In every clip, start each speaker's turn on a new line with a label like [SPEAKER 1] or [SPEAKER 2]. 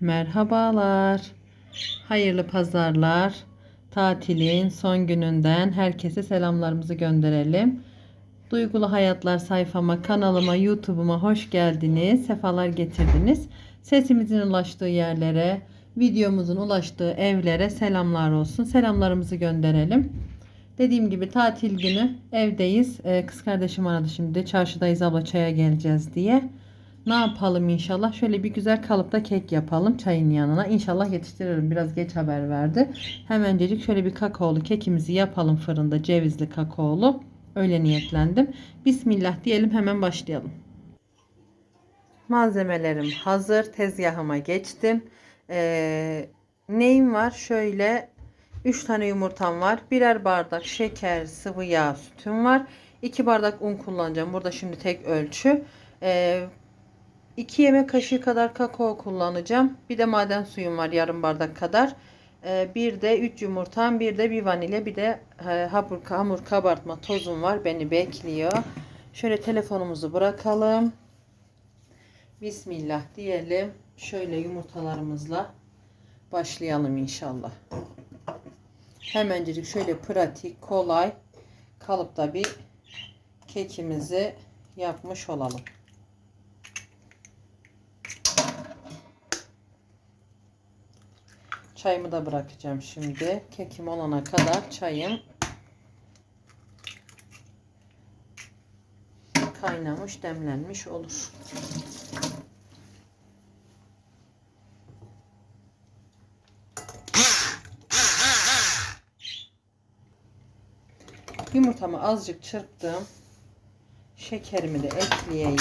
[SPEAKER 1] Merhabalar. Hayırlı pazarlar. Tatilin son gününden herkese selamlarımızı gönderelim. Duygulu Hayatlar sayfama, kanalıma, YouTube'uma hoş geldiniz. Sefalar getirdiniz. Sesimizin ulaştığı yerlere, videomuzun ulaştığı evlere selamlar olsun. Selamlarımızı gönderelim. Dediğim gibi tatil günü evdeyiz. Ee, kız kardeşim aradı şimdi. Çarşıdayız abla çaya geleceğiz diye. Ne yapalım inşallah? Şöyle bir güzel kalıpta kek yapalım çayın yanına. İnşallah yetiştiririm. Biraz geç haber verdi. Hemencecik şöyle bir kakaolu kekimizi yapalım fırında. Cevizli kakaolu. Öyle niyetlendim. Bismillah diyelim hemen başlayalım. Malzemelerim hazır. Tezgahıma geçtim. Ee, neyim var? Şöyle 3 tane yumurtam var. Birer bardak şeker, sıvı yağ, sütüm var. 2 bardak un kullanacağım. Burada şimdi tek ölçü. Ee, 2 yemek kaşığı kadar kakao kullanacağım. Bir de maden suyum var yarım bardak kadar. Ee, bir de 3 yumurtam, bir de bir vanilya, bir de e, hamur, hamur kabartma tozum var. Beni bekliyor. Şöyle telefonumuzu bırakalım. Bismillah diyelim. Şöyle yumurtalarımızla başlayalım inşallah. Hemencecik şöyle pratik, kolay kalıpta bir kekimizi yapmış olalım. Çayımı da bırakacağım şimdi. Kekim olana kadar çayım kaynamış, demlenmiş olur. Yumurtamı azıcık çırptım. Şekerimi de ekleyeyim.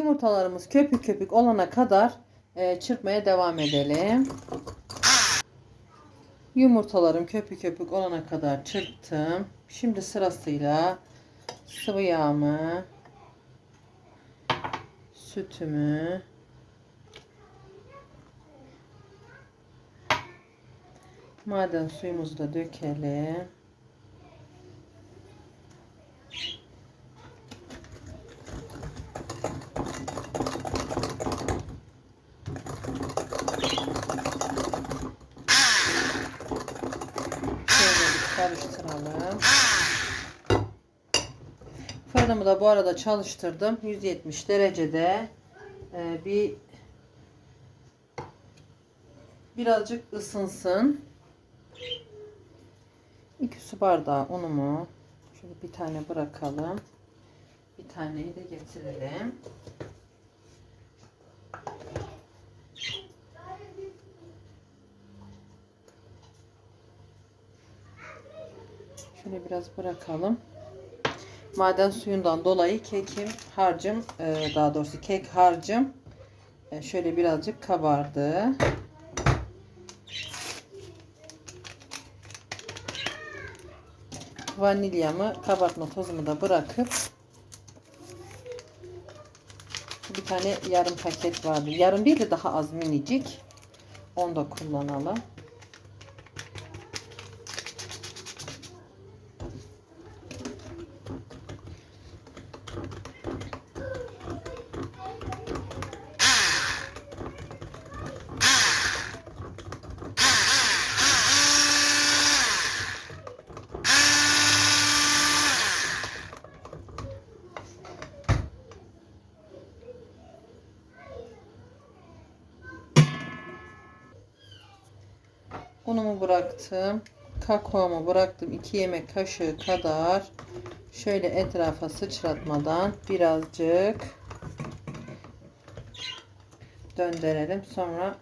[SPEAKER 1] Yumurtalarımız köpük köpük olana kadar e, çırpmaya devam edelim. Yumurtalarım köpük köpük olana kadar çırptım. Şimdi sırasıyla sıvı yağımı, sütümü, maden suyumuzu da dökelim. Şöyle karıştıralım. Fırınımı da bu arada çalıştırdım. 170 derecede e, bir birazcık ısınsın. 2 su bardağı unumu şöyle bir tane bırakalım. Bir taneyi de getirelim. Şöyle biraz bırakalım. Maden suyundan dolayı kekim harcım e, daha doğrusu kek harcım e, şöyle birazcık kabardı. Vanilyamı kabartma tozumu da bırakıp bir tane yarım paket vardı. Yarım değil de daha az minicik. Onu da kullanalım. Unumu bıraktım. Kakaomu bıraktım. 2 yemek kaşığı kadar. Şöyle etrafa sıçratmadan birazcık döndürelim. Sonra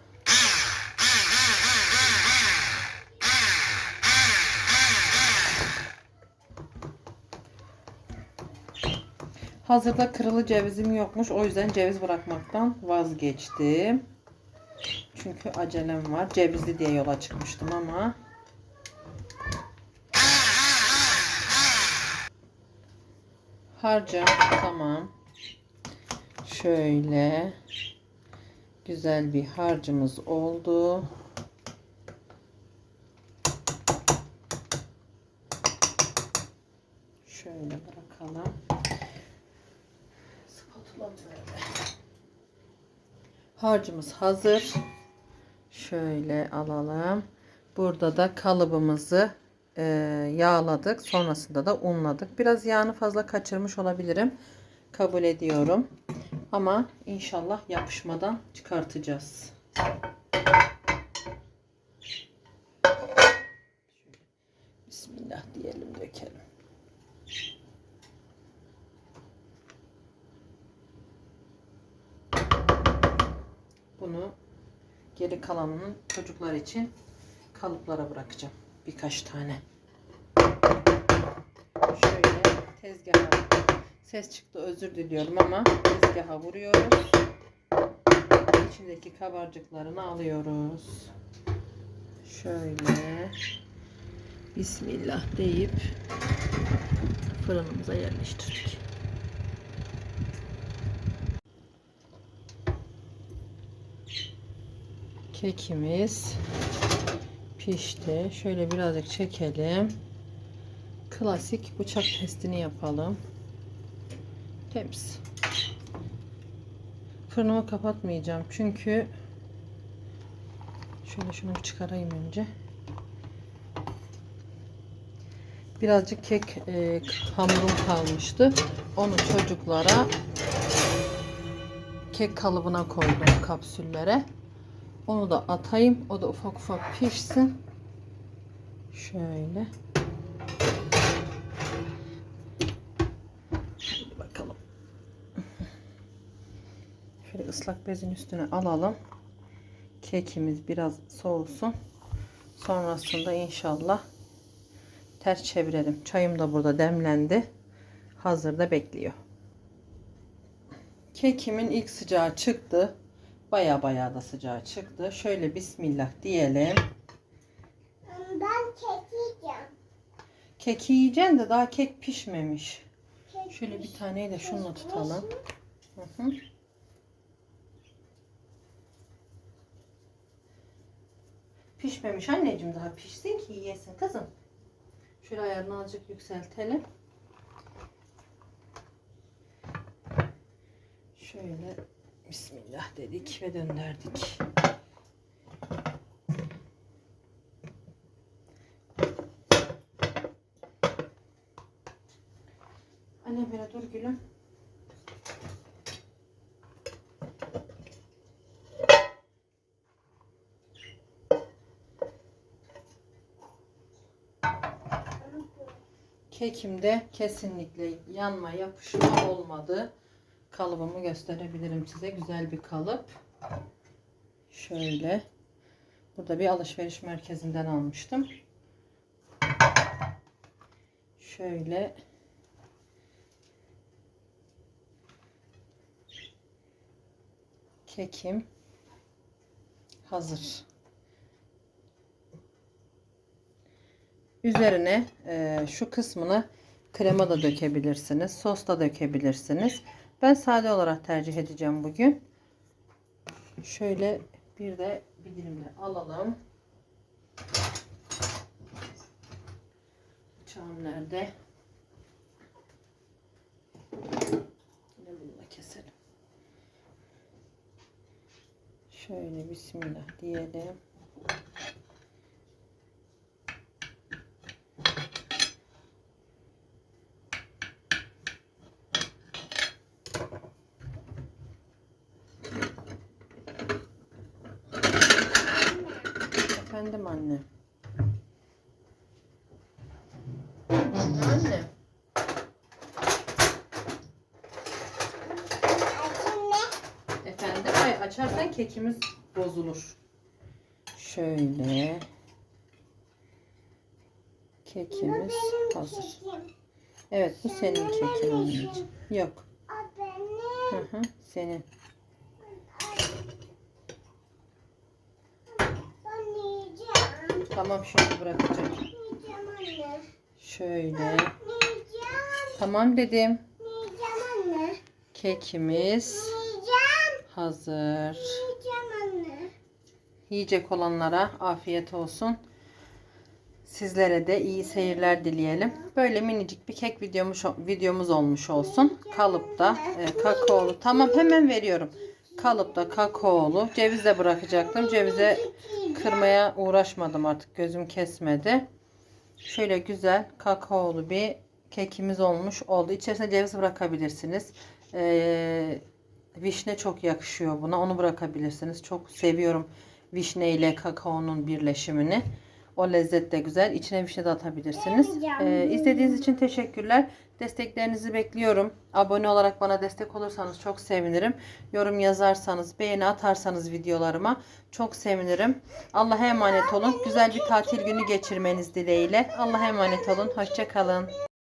[SPEAKER 1] Hazırda kırılı cevizim yokmuş. O yüzden ceviz bırakmaktan vazgeçtim. Çünkü acelem var. Cevizli diye yola çıkmıştım ama. Harcım tamam. Şöyle güzel bir harcımız oldu. Şöyle bırakalım. Ablam nerede? Harcımız hazır. Şöyle alalım. Burada da kalıbımızı e, yağladık. Sonrasında da unladık. Biraz yağını fazla kaçırmış olabilirim. Kabul ediyorum. Ama inşallah yapışmadan çıkartacağız. Bismillah diyelim dökelim. Bunu geri kalanını çocuklar için kalıplara bırakacağım. Birkaç tane. Şöyle tezgaha ses çıktı özür diliyorum ama tezgaha vuruyoruz. İçindeki kabarcıklarını alıyoruz. Şöyle Bismillah deyip fırınımıza yerleştirdik. Kekimiz pişti. Şöyle birazcık çekelim. Klasik bıçak testini yapalım. Temiz. Fırınımı kapatmayacağım çünkü şöyle şunu çıkarayım önce. Birazcık kek e, hamurum kalmıştı. Onu çocuklara kek kalıbına koydum kapsüllere. Onu da atayım. O da ufak ufak pişsin. Şöyle. Hadi bakalım. Şöyle ıslak bezin üstüne alalım. Kekimiz biraz soğusun. Sonrasında inşallah ters çevirelim. Çayım da burada demlendi. Hazırda bekliyor. Kekimin ilk sıcağı çıktı. Baya baya da sıcağı çıktı. Şöyle bismillah diyelim.
[SPEAKER 2] Ben kek yiyeceğim.
[SPEAKER 1] Keki yiyeceksin de daha kek pişmemiş.
[SPEAKER 2] Kek
[SPEAKER 1] Şöyle bir taneyi de şununla tutalım. Hı hı. Pişmemiş anneciğim daha pişsin ki yiyesin kızım. Şöyle ayarını azıcık yükseltelim. Şöyle Bismillah dedik ve döndürdük. Anne böyle dur gülüm. Kekimde kesinlikle yanma yapışma olmadı. Kalıbımı gösterebilirim size. Güzel bir kalıp. Şöyle. Burada bir alışveriş merkezinden almıştım. Şöyle. Kekim hazır. Üzerine e, şu kısmını krema da dökebilirsiniz. Sos da dökebilirsiniz. Ben sade olarak tercih edeceğim bugün. Şöyle bir de bir dilimle alalım. Bıçağım nerede? Yine bununla keselim. Şöyle bismillah diyelim. Efendim anne. Anne. Efendim ay açarsan kekimiz bozulur. Şöyle. Kekimiz hazır.
[SPEAKER 2] kekim.
[SPEAKER 1] Evet bu senin kekin anneciğim. Yok.
[SPEAKER 2] O benim.
[SPEAKER 1] Hı hı, senin.
[SPEAKER 2] Ben yiyeceğim.
[SPEAKER 1] Tamam şimdi bırakacağım. Şöyle. Tamam dedim. Kekimiz hazır. Yiyecek olanlara afiyet olsun. Sizlere de iyi seyirler dileyelim. Böyle minicik bir kek videomuz, videomuz olmuş olsun. Kalıpta e, kakaolu. Tamam hemen veriyorum. Kalıpta kakaolu. Ceviz de bırakacaktım. Cevize kırmaya uğraşmadım artık. Gözüm kesmedi. Şöyle güzel kakaolu bir kekimiz olmuş oldu. İçerisine ceviz bırakabilirsiniz. Ee, vişne çok yakışıyor buna. Onu bırakabilirsiniz. Çok seviyorum vişne ile kakaonun birleşimini. O lezzet de güzel. İçine vişne de atabilirsiniz. Ee, izlediğiniz için teşekkürler. Desteklerinizi bekliyorum. Abone olarak bana destek olursanız çok sevinirim. Yorum yazarsanız, beğeni atarsanız videolarıma çok sevinirim. Allah'a emanet olun. Güzel bir tatil günü geçirmeniz dileğiyle. Allah'a emanet olun. Hoşçakalın.